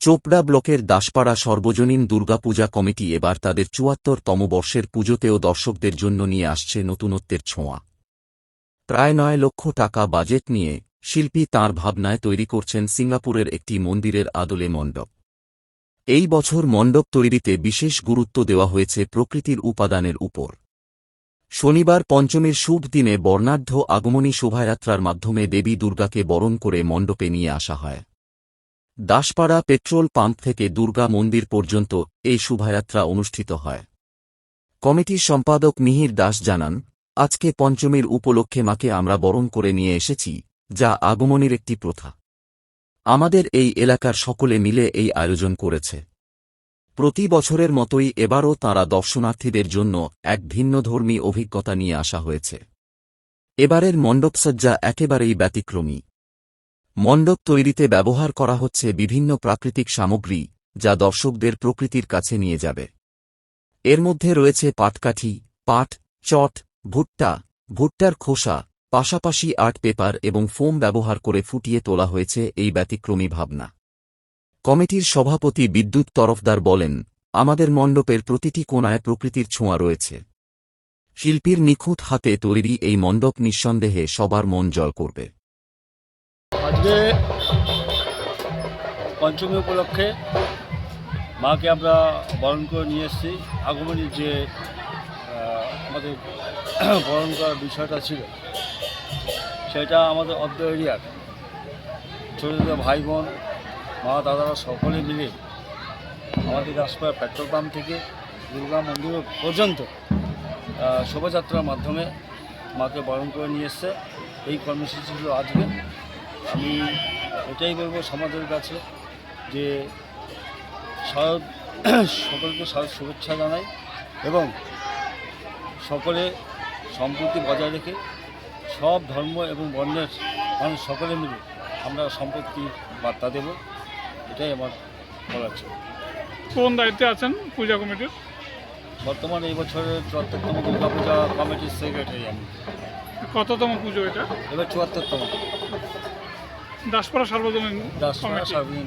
চোপড়া ব্লকের দাসপাড়া সর্বজনীন দুর্গাপূজা কমিটি এবার তাদের চুয়াত্তরতম বর্ষের পুজোতেও দর্শকদের জন্য নিয়ে আসছে নতুনত্বের ছোঁয়া। প্রায় নয় লক্ষ টাকা বাজেট নিয়ে শিল্পী তাঁর ভাবনায় তৈরি করছেন সিঙ্গাপুরের একটি মন্দিরের আদলে মণ্ডপ। এই বছর মণ্ডপ তৈরিতে বিশেষ গুরুত্ব দেওয়া হয়েছে প্রকৃতির উপাদানের উপর। শনিবার পঞ্চমীর শুভ দিনে বর্ণাঢ্য আগমনী শোভাযাত্রার মাধ্যমে দেবী দুর্গাকে বরণ করে মণ্ডপে নিয়ে আসা হয়। দাসপাড়া পেট্রোল পাম্প থেকে দুর্গা মন্দির পর্যন্ত এই শোভাযাত্রা অনুষ্ঠিত হয়। কমিটির সম্পাদক মিহির দাস জানান, আজকে পঞ্চমীর উপলক্ষে মাকে আমরা বরণ করে নিয়ে এসেছি, যা আগমনের একটি প্রথা। আমাদের এই এলাকার সকলে মিলে এই আয়োজন করেছে। প্রতি বছরের মতোই এবারও তাঁরা দর্শনার্থীদের জন্য এক ভিন্নধর্মী অভিজ্ঞতা নিয়ে আসা হয়েছে। এবারের মণ্ডপসজ্জা একেবারেই ব্যতিক্রমী। মণ্ডপ তৈরিতে ব্যবহার করা হচ্ছে বিভিন্ন প্রাকৃতিক সামগ্রী, যা দর্শকদের প্রকৃতির কাছে নিয়ে যাবে। এর মধ্যে রয়েছে পাটকাঠি, পাট, চট, ভুট্টা, ভুট্টার খোসা, পাশাপাশি আর্ট পেপার এবং ফোম ব্যবহার করে ফুটিয়ে তোলা হয়েছে এই ব্যতিক্রমী ভাবনা। কমিটির সভাপতি বিদ্যুৎ তরফদার বলেন, আমাদের মণ্ডপের প্রতিটি কোণায় প্রকৃতির ছোঁয়া রয়েছে। শিল্পীর নিখুঁত হাতে তৈরি এই মণ্ডপ নিঃসন্দেহে সবার মন জয় করবে। আজকে পঞ্চমী উপলক্ষে মাকে আমরা বরণ করে নিয়ে এসেছি। আগমনীর যে আমাদের বরণ করার বিষয়টা ছিল, সেটা আমাদের অর্ধ এরিয়ার ছোটো ছোটো ভাই বোন, মা, দাদারা সকলে মিলে আমাদের রাজপাড়া পেট্রোল পাম্প থেকে দুর্গা মন্দির পর্যন্ত শোভাযাত্রার মাধ্যমে মাকে বরণ করে নিয়ে এসছে। এই কর্মসূচি ছিল আজকে। আমি এটাই বলব সমাজের কাছে যে শারদ সকলকে শারদ শুভেচ্ছা জানাই এবং সকলে সম্প্রীতি বজায় রেখে সব ধর্ম এবং বর্ণের মানুষ সকলে মিলে আমরা সম্পত্তির বার্তা দেব। এটাই আমার বলার ছিল। কোন দায়িত্বে আছেন পূজা কমিটির? বর্তমানে এই বছরের চুয়াত্তরতম দুর্গাপূজা কমিটির সেক্রেটারি আমি। কততম পুজো এটা? এবার চুয়াত্তরতম। দাসপাড়া সার্বজনীন দাসপাড়া সার্বজনীন